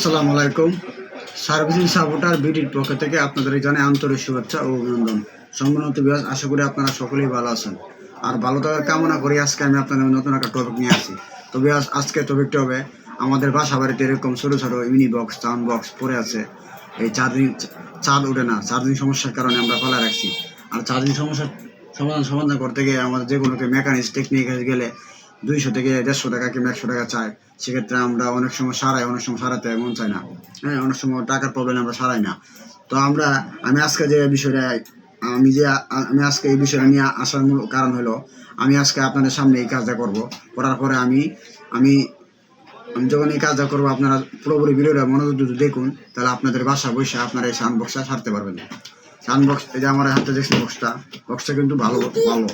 আসসালামু আলাইকুম। Servicing supporter বিডির পক্ষ থেকে আপনাদের জানাই আন্তরিক শুভেচ্ছা ও অভিনন্দন। সম্মানিত বিয়াস আশা করি আপনারা সকলেই ভালো আছেন। আর ভালো থাকার কামনা করি আজকে আমি আপনাদের নতুন একটা টপিক নিয়ে আসি। তো বিয়াস আজকে টপিকটা হবে আমাদের বাসা বাড়িতে এরকম ছোটো ছোটো মিনি বক্স সাউন্ড বক্স পড়ে আছে। এই চার্জিং চাঁদ ওঠে না চার্জিং সমস্যার কারণে আমরা ফেলা রাখছি। আর চার্জিং সমস্যার সমাধান সমাধান করতে গিয়ে আমাদের যে কোনো মেকানিক্স টেকনিক গেলে দুইশো থেকে দেড়শো টাকা কিংবা একশো টাকা চায় সেক্ষেত্রে আমরা অনেক সময় সারাই, অনেক সময় সারাতে মন চায় না। হ্যাঁ অনেক সময় টাকার প্রবলেম আমরা সারাই না। তো আমরা, আমি আজকে যে বিষয়টা, আমি যে, আমি আজকে এই বিষয়টা নিয়ে আসার মূল কারণ হলো, আমি আজকে আপনাদের সামনে এই কাজটা করব। করার পরে আমি আমি আমি যখন এই কাজটা করব, আপনারা পুরোপুরি ভিডিওটা মনোযোগ যদি দেখুন, তাহলে আপনাদের বাসা বসে আপনারা এই সাউন্ড বক্সটা ছাড়তে পারবেন। সাউন্ড বক্স এই যে আমার হাতে দেখছি বক্সটা বক্সটা কিন্তু ভালো ভালো।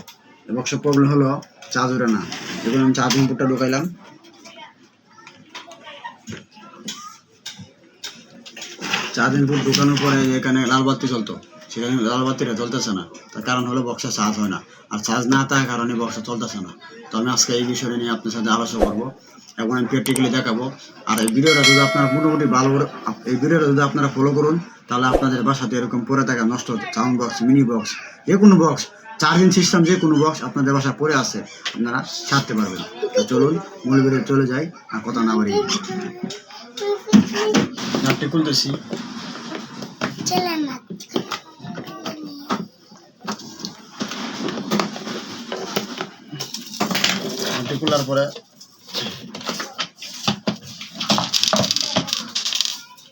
বক্সের প্রবলেম হলো চার্জ ওঠে না দেখুন আমি চার্জিং পোর্টটা ঢুকাইলাম চার্জিং পোর্ট ঢুকানোর পরে এখানে লাল বাতি জ্বলতো। সেখানে লাল বাতিটা জ্বলতেছে না। তার কারণ হলো বক্সে চার্জ হয় না। আর চার্জ না থাকার কারণে বক্সে চলতেছে না। তো আমি আজকে এই বিষয়টা নিয়ে আপনার সাথে আলোচনা করব। এবং আমি প্র্যাকটিক্যালি দেখাবো। আর এই ভিডিওটা যদি আপনারা মোটামুটি ভালো করে এই ভিডিওটা যদি আপনারা ফলো করুন, তাহলে আপনাদের বাসাতে এরকম পরে থাকা নষ্ট সাউন্ড বক্স মিনি বক্স যে কোনো বক্স চার্জিং সিস্টেম যে কোনো বক্স আপনাদের বাসা পড়ে আছে আপনারা ছাড়তে পারবেন। তো চলুন মূল ভিডিও চলে যাই আর কথা না বাড়ি নাটটি খুলতেছি। খোলার পরে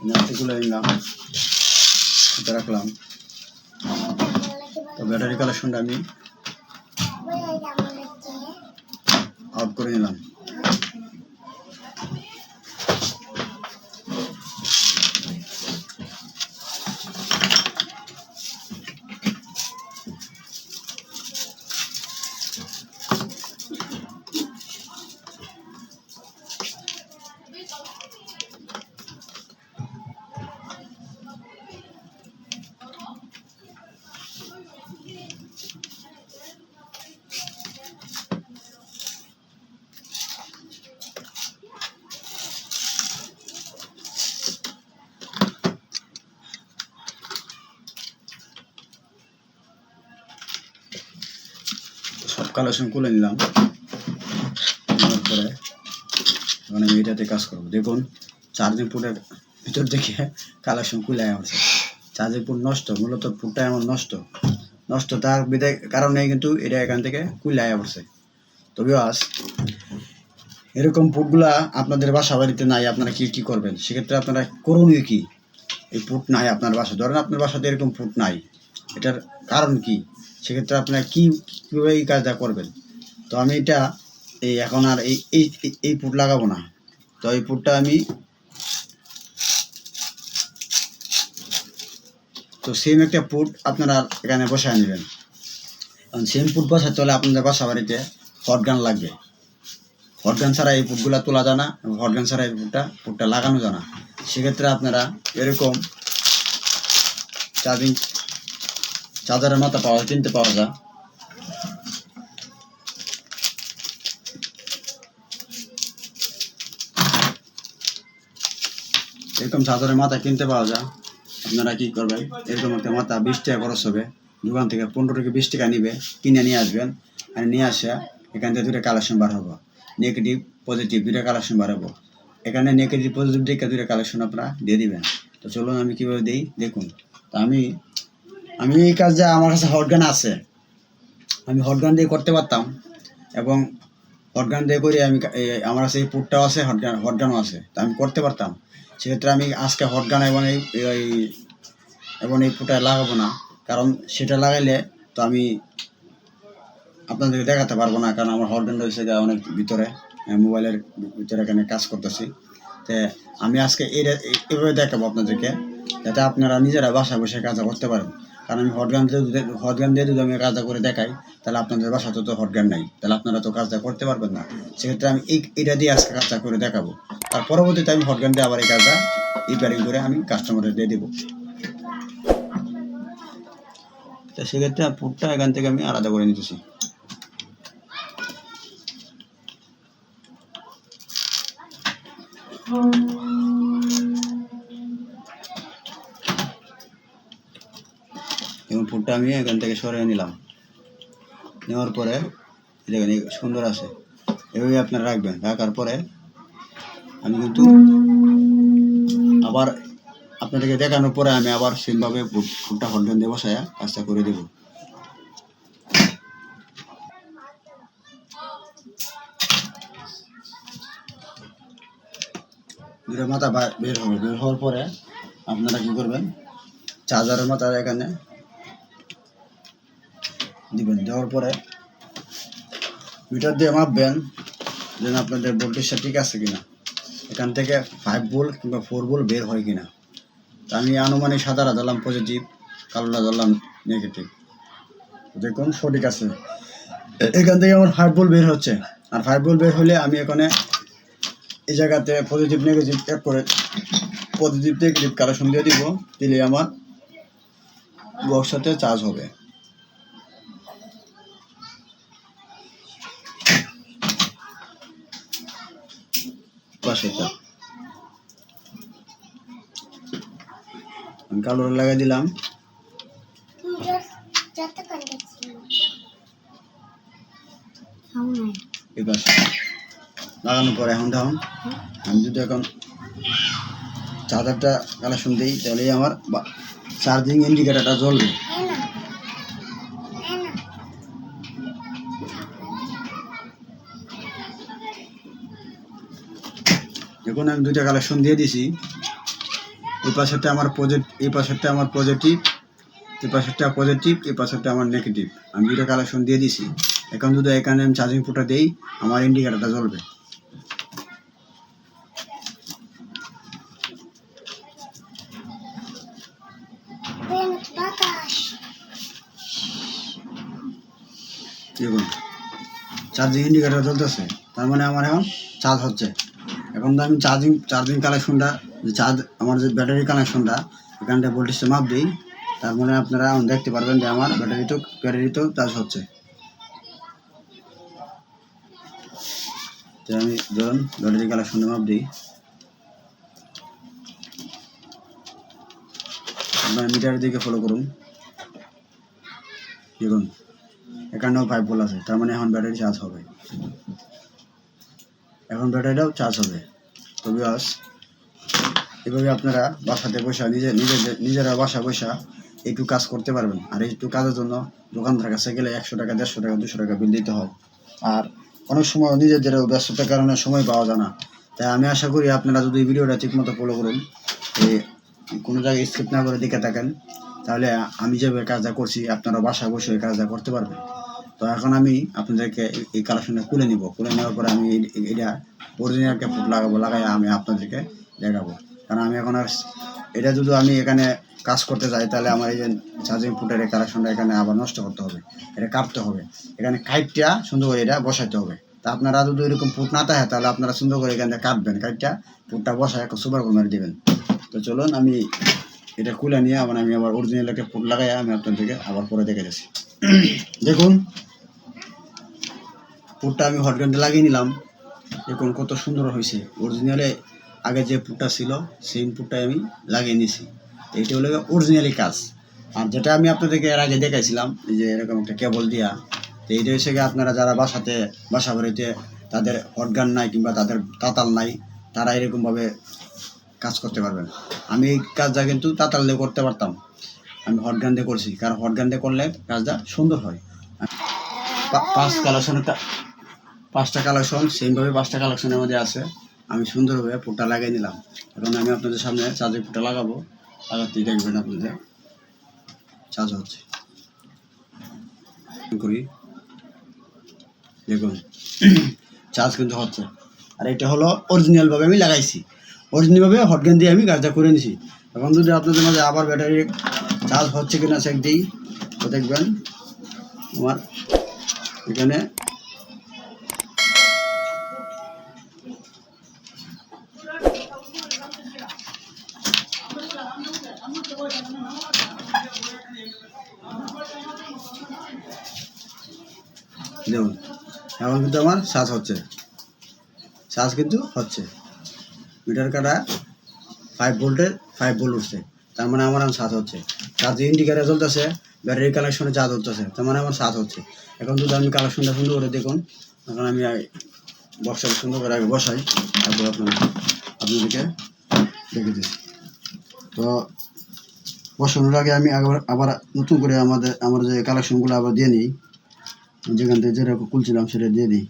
নাটটি খুলে নিলাম রাখলাম। ব্যাটারি কালেকশনটা আমি অফ করে নিলাম। কালেকশন খুলে নিলাম। নেওয়ার পরে এখন আমি এটাতে কাজ করব। দেখুন চার্জিং পোর্টের ভিতর থেকে কালেকশন খুলে আসছে। চার্জিং পোর্ট নষ্ট, মূলত পোর্টটা আমার নষ্ট। নষ্ট তার বিদায় কারণে কিন্তু এটা এখান থেকে খুলে পড়ছে তবে আস এরকম পোর্টগুলা আপনাদের বাসা বাড়িতে নাই, আপনারা কী কী করবেন? সেক্ষেত্রে আপনারা করণীয় কি? এই পুট নাই আপনার বাসা। ধরেন আপনার বাসাতে এরকম পুট নাই। এটার কারণ কি? সেক্ষেত্রে আপনারা কি, কীভাবে এই কাজটা করবেন? তো আমি এটা, এই এখন আর এই এই, এই- পুট লাগাবো না। তো এই পুটটা আমি, তো সেম একটা পুট আপনারা এখানে বসায় নেবেন। কারণ সেম পুট বসাতে হলে আপনাদের বাসা বাড়িতে হট গান লাগবে। হট গান ছাড়া এই পুটগুলো তোলা যায় না হট গান ছাড়া এই পুটটা পুটটা লাগানো যায় না। সেক্ষেত্রে আপনারা এরকম চার্জিং চার্জারের মাথা পাওয়া কিনতে পাওয়া যায়। এরকম চাদরের মাথা কিনতে পাওয়া যায়। আপনারা কি করবেন? এরকম একটা মাথা বিশ টাকা খরচ হবে। দোকান থেকে পনেরো থেকে বিশ টাকা নিবে, কিনে নিয়ে আসবেন। আর নিয়ে আসে, এখান থেকে দুটো কালেকশন বার হব। নেগেটিভ, পজিটিভ দুটো কালেকশন বার হব। এখানে নেগেটিভ, পজিটিভ দিকে দুটো কালেকশন আপনারা দিয়ে দিবেন। তো চলুন আমি কীভাবে দিই? দেখুন, তো আমি আমি এই কাজটা আমার কাছে হটগান আছে, আমি হটগান দিয়ে করতে পারতাম এবং হটগান দিয়ে করে আমি আমার কাছে এই পুটটাও আছে হটগান হটগানও আছে, তা আমি করতে পারতাম। সেক্ষেত্রে আমি আজকে হটগান এবং এই এবং এই পুটা লাগাবো না, কারণ সেটা লাগাইলে তো আমি আপনাদেরকে দেখাতে পারব না, কারণ আমার হটগানটা রয়েছে অনেক ভিতরে মোবাইলের ভিতরে এখানে কাজ করতেছি। তে আমি আজকে এভাবে দেখাবো আপনাদেরকে, যাতে আপনারা নিজেরা বাসা বসে কাজ করতে পারেন। কারণ আমি হটগান হটগান দিয়ে যদি আমি কাজটা করে দেখাই, তাহলে আপনাদের বাসাতে তো হটগান নাই। তাহলে আপনারা তো কাজটা করতে পারবেন না। সেক্ষেত্রে আমি এই এটা দিয়ে আজকে কাজটা করে দেখাবো। তার পরবর্তীতে আমি হটগান দিয়ে আবার এই কাজটা রিপেয়ারিং করে আমি কাস্টমারের দিয়ে দেবো। তো সেক্ষেত্রে পুটটা এখান থেকে আমি আলাদা করে নিতেছি। এবং ফুটটা আমি এখান থেকে সরিয়ে নিলাম। নেওয়ার পরে দেখেন সুন্দর আছে। এভাবে আপনারা রাখবেন। রাখার পরে আমি কিন্তু আবার আপনাদেরকে দেখানোর পরে আমি আবার সেমভাবে ফুটটা হলডেন দিয়ে বসায় কাজটা করে দেবো। মাথা বের হবে। বের হওয়ার পরে আপনারা কি করবেন? চার্জারের মাথা এখানে দিবেন। দেওয়ার পরে মিটার দিয়ে মাপবেন যেন আপনাদের ভোল্টেজটা ঠিক আছে কিনা। এখান থেকে ফাইভ ভোল্ট কিংবা ফোর ভোল্ট বের হয় কিনা। আমি আনুমানিক সাদারা ধরলাম পজিটিভ কালোটা ধরলাম নেগেটিভ দেখুন, সঠিক আছে। এখান থেকে আমার ফাইভ ভোল্ট বের হচ্ছে। আর ফাইভ ভোল্ট বের হলে আমি এখানে এই জায়গাতে পজিটিভ নেগেটিভ এক করে পজিটিভ নেগেটিভ কালেকশন দিয়ে দিব, দিলে আমার বক্সটাতে চার্জ হবে। আমি কালো লাগাই দিলাম। পাশে। লাগানোর পরে এখন দেখুন আমি যদি এখন চার্জারটা কালেকশন দিই, তাহলেই আমার চার্জিং ইন্ডিকেটারটা জ্বলবে। দেখুন আমি দুইটা কালেকশন দিয়ে দিছি। এই পাশেরটা আমার পজিটিভ এই পাশেরটা আমার পজিটিভ এই পাশেরটা পজিটিভ এই পাশেরটা আমার নেগেটিভ আমি দুইটা কালেকশন দিয়ে দিছি। এখন যদি এখানে আমি চার্জিং পোর্টটা দিই, আমার ইন্ডিকেটারটা জ্বলবে। দেখুন চার্জিং ইন্ডিকেটার জ্বলতেছে। তার মানে আমার এখন চার্জ হচ্ছে। এখন তো আমি চার্জিং চার্জিং কালেকশনটা যে চার্জ আমার যে ব্যাটারি কানেকশনটা এখানটা ভোল্টেজটা মাপ দিই, তার মানে আপনারা দেখতে পারবেন যে আমার ব্যাটারি তো ব্যাটারি তো চার্জ হচ্ছে। তো আমি ধরুন ব্যাটারি কালেকশনটা মাপ দিই। আপনার মিটারের দিকে ফলো করুন। দেখুন, এখানেও ফাইভ ভোল্ট আছে, তার মানে এখন ব্যাটারি চার্জ হবে। এখন ব্যাটারিটাও চার্জ হবে। তো বিয়াস এভাবে আপনারা বাসাতে বসা নিজে নিজে, নিজেরা বাসা বসা একটু কাজ করতে পারবেন। আর একটু কাজের জন্য দোকানদার কাছে গেলে একশো টাকা, দেড়শো টাকা, দুশো টাকা বিল দিতে হয়। আর অনেক সময় নিজেদের ব্যস্ততার কারণে সময় পাওয়া যায় না। তাই আমি আশা করি আপনারা যদি ভিডিওটা ঠিকমতো ফলো করুন কোনো জায়গায় স্কিপ না করে দেখে থাকেন, তাহলে আমি যেভাবে কাজটা করছি, আপনারা বাসা বসে কাজটা করতে পারবেন। তো এখন আমি আপনাদেরকে এই- কালেকশনটা খুলে নিব। খুলে নেওয়ার পরে আমি এটা অরিজিনাল ফুট লাগাবো, লাগাই আমি আপনাদেরকে দেখাবো। কারণ আমি এখন আর এটা যদি আমি এখানে কাজ করতে যাই, তাহলে আমার এই যে চার্জিং ফুটের এই কালেকশনটা এখানে আবার নষ্ট করতে হবে। এটা কাটতে হবে। এখানে কাইটটা সুন্দর করে এটা বসাইতে হবে। তা আপনারা যদি এরকম ফুট না থাকে, তাহলে আপনারা সুন্দর করে এখানে কাটবেন। কাইটটা ফুটটা বসায় একটা সুপার মেরে দেবেন। তো চলুন আমি এটা খুলে নিয়ে আবার আমি আবার অরিজিনাল একটা ফুট লাগাই আমি আপনাদেরকে আবার পরে দেখে যাচ্ছি দেখুন পুরটা আমি হটগানটা লাগিয়ে নিলাম। দেখুন কত সুন্দর হয়েছে। অরিজিনালে আগে যে পুরটা ছিল সেই পুরটাই আমি লাগিয়ে নিয়েছি। এইটা হলো অরিজিনালি কাজ। আর যেটা আমি আপনাদেরকে এর আগে দেখাইছিলাম যে এরকম একটা কেবল দিয়া, তো এইটা হচ্ছে আপনারা যারা বাসাতে, বাসা বাড়িতে তাদের হটগান নাই কিংবা তাদের তাতাল নাই, তারা এরকমভাবে কাজ করতে পারবেন। আমি এই কাজটা কিন্তু তাতাল দিয়ে করতে পারতাম। আমি হটগান দিয়ে করছি। কারণ হটগান দিয়ে করলে কাজটা সুন্দর হয়। পাঁচ কালেকশনটা পাঁচটা কালেকশন সেমভাবে পাঁচটা কালেকশনের মধ্যে আছে। আমি সুন্দরভাবে ফুটটা লাগিয়ে নিলাম। এখন আমি আপনাদের সামনে চার্জের ফুটটা লাগাবো। লাগাতেই দেখবেন আপনাদের। চার্জ হচ্ছে। করি। দেখুন। চার্জ কিন্তু হচ্ছে। আর এটা হলো অরিজিনালভাবে আমি লাগাইছি। অরিজিনালভাবে হটগান দিয়ে আমি কাজটা করে নিছি। এখন যদি আপনাদের মাঝে আবার ব্যাটারি চার্জ হচ্ছে কিনা চেক দিই, তো দেখবেন আমার এখানে এখন কিন্তু আমার শ্বাস হচ্ছে শ্বাস কিন্তু হচ্ছে। মিটার কাটা ফাইভ ভোল্টের ফাইভ ভোল্ট উঠছে। তার মানে আমার শ্বাস হচ্ছে। তার যে ইন্ডিকেটার জ্বলতেছে ব্যাটারি কানেকশনে যা ধরতেছে। তার মানে আমার সাত হচ্ছে। এখন যদি আমি কালেকশনটা সুন্দর করে দেখুন এখন আমি বক্সটা সুন্দর করে আগে বসাই, তারপর আপনার আপনাদেরকে দেখে দিই। তো বসানোর আগে আমি আবার আবার নতুন করে আমাদের আমার যে কালেকশনগুলো আবার দিয়ে নিই। যেখান থেকে যেটা খুলছিলাম সেটা দিয়ে দিই।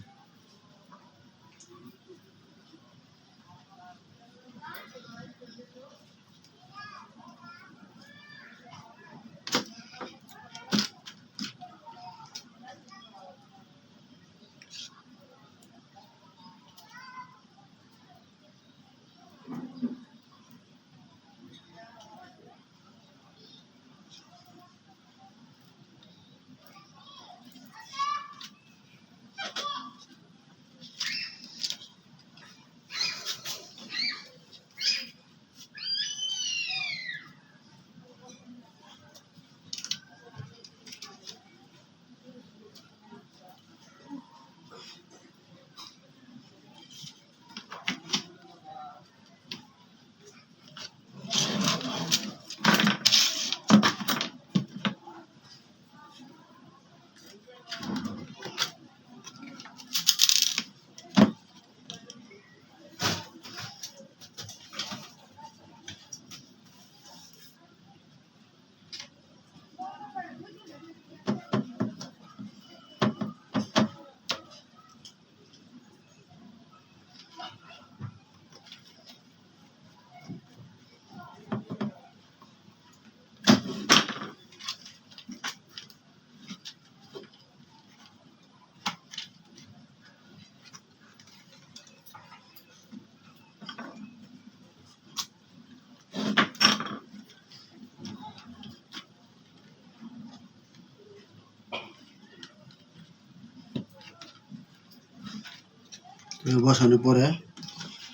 বসানোর পরে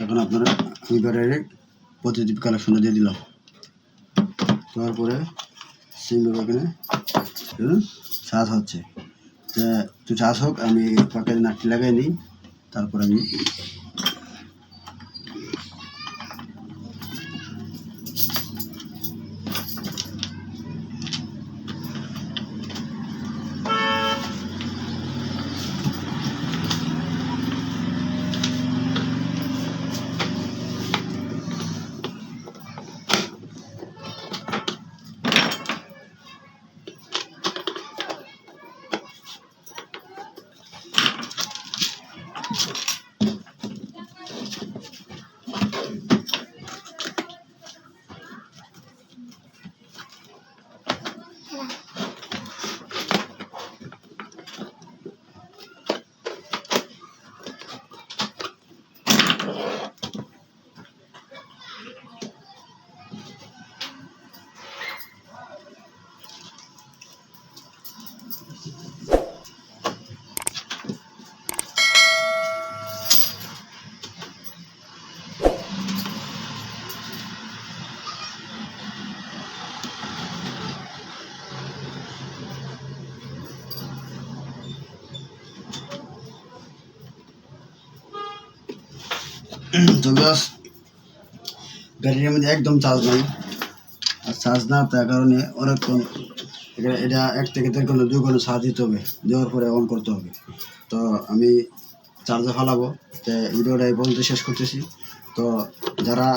এখন আপনার আমি ব্যাটারি পজিটিভ কালেকশনটা দিয়ে দিলাম। তারপরে সিমভাবে এখানে চার্জ হচ্ছে। তো চার্জ হোক, আমি পকেটে নাটটি লাগাই নিই, তারপর আমি তো ব্যাটারির মধ্যে একদম চার্জ নাই। আর চার্জ না তার কারণে অনেকক্ষণ এটা এটা এক থেকে দেড় ঘণ্টা, দুই ঘণ্টা চার্জ দিতে হবে। দেওয়ার পরে অন করতে হবে। তো আমি চার্জে ফালাবো। তো ভিডিওটা এই পর্যন্ত শেষ করতেছি। তো যারা